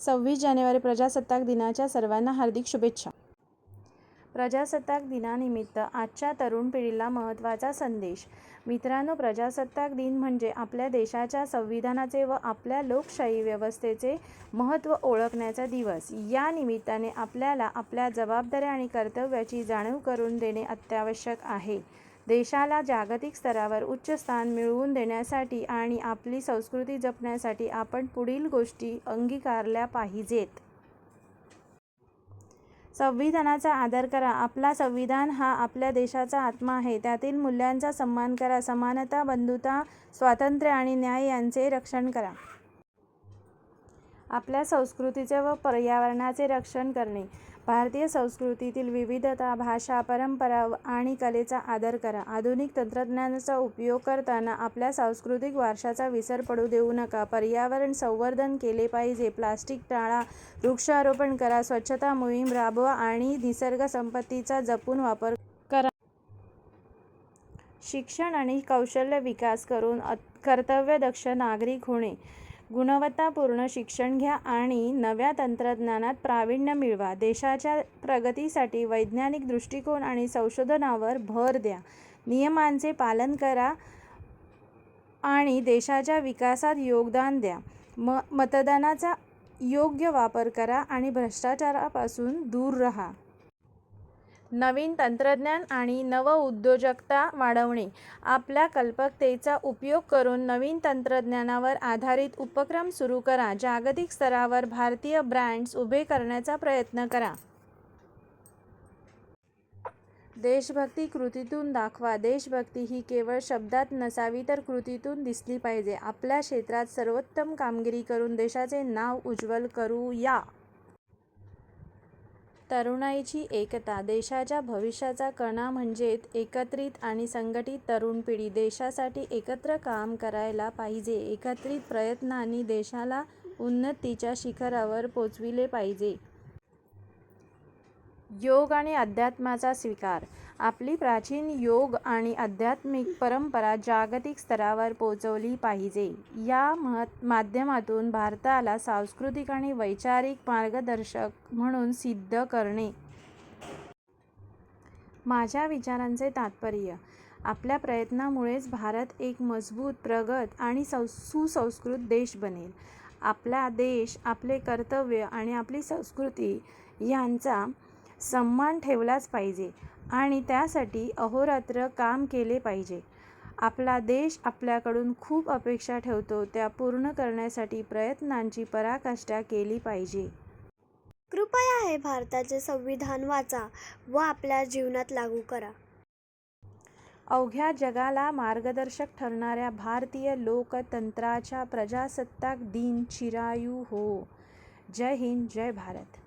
सव्वीस जानेवारी प्रजासत्ताक दिनाच्या सर्वांना हार्दिक शुभेच्छा. प्रजासत्ताक दिनानिमित्त आजच्या तरुण पिढीला महत्त्वाचा संदेश. मित्रांनो, प्रजासत्ताक दिन म्हणजे आपल्या देशाच्या संविधानाचे व आपल्या लोकशाही व्यवस्थेचे महत्त्व ओळखण्याचा दिवस. या निमित्ताने आपल्याला आपल्या जबाबदाऱ्या आणि कर्तव्याची जाणीव करून देणे अत्यावश्यक आहे. देशाला जागतिक स्तरावर उच्च स्थान मिळवून देण्यासाठी आणि आपली संस्कृती जपण्यासाठी आपण पुढील गोष्टी अंगीकारल्या पाहिजेत. संविधानाचा आदर करा. आपला संविधान हा आपल्या देशाचा आत्मा आहे. त्यातील मूल्यांचा सन्मान करा. समानता, बंधुता, स्वातंत्र्य आणि न्याय यांचे रक्षण करा. आपल्या संस्कृतीचे व पर्यावरणाचे रक्षण करणे. भारतीय संस्कृतीतील विविधता, भाषा, परंपरा आणि कलेचा आदर करा. आधुनिक तंत्रज्ञानाचा उपयोग करताना आपल्या सांस्कृतिक वारशाचा विसर पडू देऊ नका. पर्यावरण संवर्धन केले पाहिजे. प्लास्टिक टाळा. वृक्षारोपण करा. स्वच्छता मोहीम राबवा आणि निसर्ग संपत्तीचा जपून वापर करा. शिक्षण आणि कौशल्य विकास करून कर्तव्यदक्ष नागरिक होणे. गुणवत्तापूर्ण शिक्षण घ्या आणि नव्या तंत्रज्ञानात प्रावीण्य मिळवा. देशाच्या प्रगतीसाठी वैज्ञानिक दृष्टिकोन आणि संशोधनावर भर द्या. नियमांचे पालन करा आणि देशाच्या विकासात योगदान द्या. म मतदानाचा योग्य वापर करा आणि भ्रष्टाचारापासून दूर राहा. नवीन तंत्रज्ञान आणि नवउद्योजकता वाढवणे. आपल्या कल्पकतेचा उपयोग करून नवीन तंत्रज्ञानावर आधारित उपक्रम सुरू करा. जागतिक स्तरावर भारतीय ब्रँड्स उभे करण्याचा प्रयत्न करा. देशभक्ती कृतीतून दाखवा. देशभक्ती ही केवळ शब्दात नसावी तर कृतीतून दिसली पाहिजे. आपल्या क्षेत्रात सर्वोत्तम कामगिरी करून देशाचे नाव उज्ज्वल करू या. तरुणाईची एकता. देशाच्या भविष्याचा कणा म्हणजेच एकत्रित आणि संघटित तरुण पिढी. देशासाठी एकत्र काम करायला पाहिजे. एकत्रित प्रयत्नांनी देशाला उन्नतीच्या शिखरावर पोचविले पाहिजे. योग आणि अध्यात्माचा स्वीकार. आपली प्राचीन योग आणि आध्यात्मिक परंपरा जागतिक स्तरावर पोचवली पाहिजे. या माध्यमातून भारताला सांस्कृतिक आणि वैचारिक मार्गदर्शक म्हणून सिद्ध करणे. माझ्या विचारांचे तात्पर्य. आपल्या प्रयत्नामुळेच भारत एक मजबूत, प्रगत आणि सुसंस्कृत देश बनेल. आपला देश, आपले कर्तव्य आणि आपली संस्कृती यांचा सन्मान ठेवलाच पाहिजे आणि त्यासाठी अहोरात्र काम केले पाहिजे. आपला देश आपल्याकडून खूप अपेक्षा ठेवतो त्या पूर्ण करण्यासाठी प्रयत्नांची पराकाष्ठा केली पाहिजे. कृपया हे भारताचे संविधान वाचा व आपल्या जीवनात लागू करा. अवघ्या जगाला मार्गदर्शक ठरणाऱ्या भारतीय लोकतंत्राचा प्रजासत्ताक दिन चिरायू हो. जय हिंद, जय भारत.